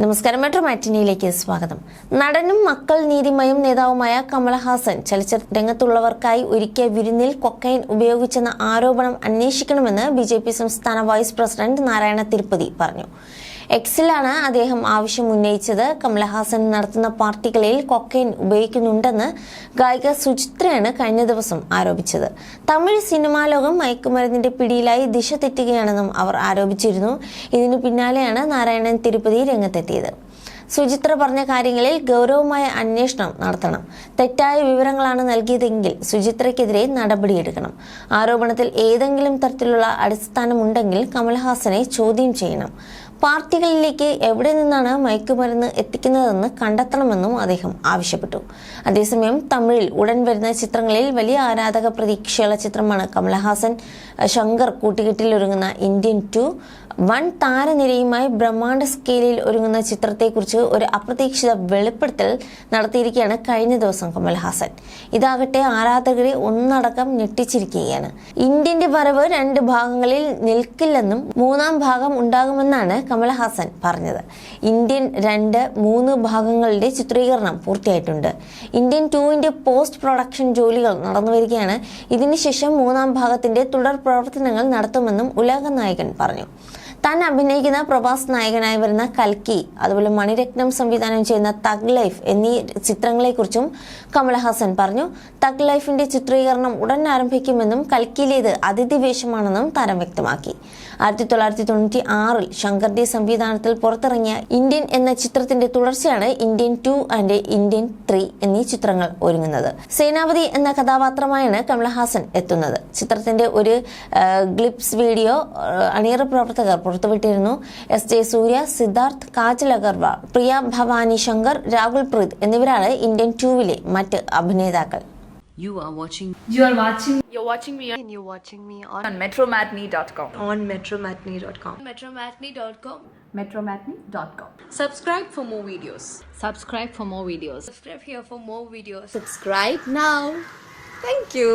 നമസ്കാരം. മെട്രോ മാറ്റിനിയിലേക്ക് സ്വാഗതം. നടനും മക്കൾ നീതിമയും നേതാവുമായ കമൽഹാസൻ ചലച്ചിത്ര രംഗത്തുള്ളവർക്കായി ഒരുക്കിയ വിരുന്നിൽ കൊക്കൈൻ ഉപയോഗിച്ചെന്ന ആരോപണം അന്വേഷിക്കണമെന്ന് ബി സംസ്ഥാന വൈസ് പ്രസിഡന്റ് നാരായണ തിരുപ്പതി പറഞ്ഞു. എക്സിലാണ് അദ്ദേഹം ആവശ്യം ഉന്നയിച്ചത്. കമലഹാസൻ നടത്തുന്ന പാർട്ടികളിൽ കൊക്കൈൻ ഉപയോഗിക്കുന്നുണ്ടെന്ന് ഗായിക സുചിത്രയാണ് കഴിഞ്ഞ ദിവസം ആരോപിച്ചത്. തമിഴ് സിനിമാ ലോകം മയക്കുമരുന്നിന്റെ പിടിയിലായി ദിശ തെറ്റുകയാണെന്നും അവർ ആരോപിച്ചിരുന്നു. ഇതിനു പിന്നാലെയാണ് നാരായണൻ തിരുപ്പതി രംഗത്തെത്തിയത്. സുചിത്ര പറഞ്ഞ കാര്യങ്ങളിൽ ഗൗരവമായ അന്വേഷണം നടത്തണം. തെറ്റായ വിവരങ്ങളാണ് നൽകിയതെങ്കിൽ സുചിത്രയ്ക്കെതിരെ നടപടിയെടുക്കണം. ആരോപണത്തിൽ ഏതെങ്കിലും തരത്തിലുള്ള അടിസ്ഥാനമുണ്ടെങ്കിൽ കമൽഹാസനെ ചോദ്യം ചെയ്യണം. പാർട്ടികളിലേക്ക് എവിടെ നിന്നാണ് മയക്കുമരുന്ന് എത്തിക്കുന്നതെന്ന് കണ്ടെത്തണമെന്നും അദ്ദേഹം ആവശ്യപ്പെട്ടു. അതേസമയം തമിഴിൽ ഉടൻ വരുന്ന ചിത്രങ്ങളിൽ വലിയ ആരാധക പ്രതീക്ഷയുള്ള ചിത്രമാണ് കമലഹാസൻ ശങ്കർ കൂട്ടുകെട്ടിൽ ഒരുങ്ങുന്ന ഇന്ത്യൻ ടു. വൺ താരനിരയുമായി ബ്രഹ്മാണ്ഡ സ്കെയിലിൽ ഒരുങ്ങുന്ന ചിത്രത്തെക്കുറിച്ച് ഒരു അപ്രതീക്ഷിത വെളിപ്പെടുത്തൽ നടത്തിയിരിക്കുകയാണ് കഴിഞ്ഞ ദിവസം കമൽഹാസൻ ഇതാകട്ടെ ആരാധകരെ ഒന്നടക്കം ഞെട്ടിച്ചിരിക്കുകയാണ്. ഇന്ത്യന്റെ വരവ് രണ്ട് ഭാഗങ്ങളിൽ നിൽക്കില്ലെന്നും മൂന്നാം ഭാഗം ഉണ്ടാകുമെന്നാണ് കമൽഹാസൻ പറഞ്ഞത്. ഇന്ത്യൻ രണ്ട് മൂന്ന് ഭാഗങ്ങളുടെ ചിത്രീകരണം പൂർത്തിയായിട്ടുണ്ട്. ഇന്ത്യൻ ടൂവിന്റെ പോസ്റ്റ് പ്രൊഡക്ഷൻ ജോലികൾ നടന്നു വരികയാണ്. ഇതിനുശേഷം മൂന്നാം ഭാഗത്തിന്റെ തുടർ പ്രവർത്തനങ്ങൾ നടത്തുമെന്നും ഉലക നായകൻ പറഞ്ഞു. താൻ അഭിനയിക്കുന്ന പ്രഭാസ് നായകനായി വരുന്ന കൽക്കി അതുപോലെ മണിരത്നം സംവിധാനം ചെയ്യുന്ന തഗ് ലൈഫ് എന്നീ ചിത്രങ്ങളെക്കുറിച്ചും കമലഹാസൻ പറഞ്ഞു. തഗ് ലൈഫിന്റെ ചിത്രീകരണം ഉടൻ ആരംഭിക്കുമെന്നും കൽക്കിയിലേത് അതിഥി വേഷമാണെന്നും താരം വ്യക്തമാക്കി. ആയിരത്തി തൊള്ളായിരത്തി തൊണ്ണൂറ്റി ആറിൽ ശങ്കർദി സംവിധാനത്തിൽ പുറത്തിറങ്ങിയ ഇന്ത്യൻ എന്ന ചിത്രത്തിന്റെ തുടർച്ചയാണ് Indian two and Indian three എന്നീ ചിത്രങ്ങൾ ഒരുങ്ങുന്നത്. സേനാപതി എന്ന കഥാപാത്രമായാണ് കമലഹാസൻ എത്തുന്നത്. ചിത്രത്തിന്റെ ഒരു ഗ്ലിപ്സ് വീഡിയോ അണിയറ പ്രവർത്തകർ പുറത്തുവിട്ടിരുന്നു എസ് ജെ സൂര്യ സിദ്ധാർത്ഥ് കാജൽ അഗർവാൾ പ്രിയ ഭവാനി ശങ്കർ രാഹുൽ പ്രീത് എന്നിവരാണ് ഇന്ത്യൻ ടൂവിലെ മറ്റ് അഭിനേതാക്കൾ You are watching You are watching You're watching me and you're watching me on, on metromatney.com. on metromatney.com. metromatney.com Metromatney.com. Subscribe for more videos. subscribe for more videos. subscribe here for more videos Subscribe now. Thank you.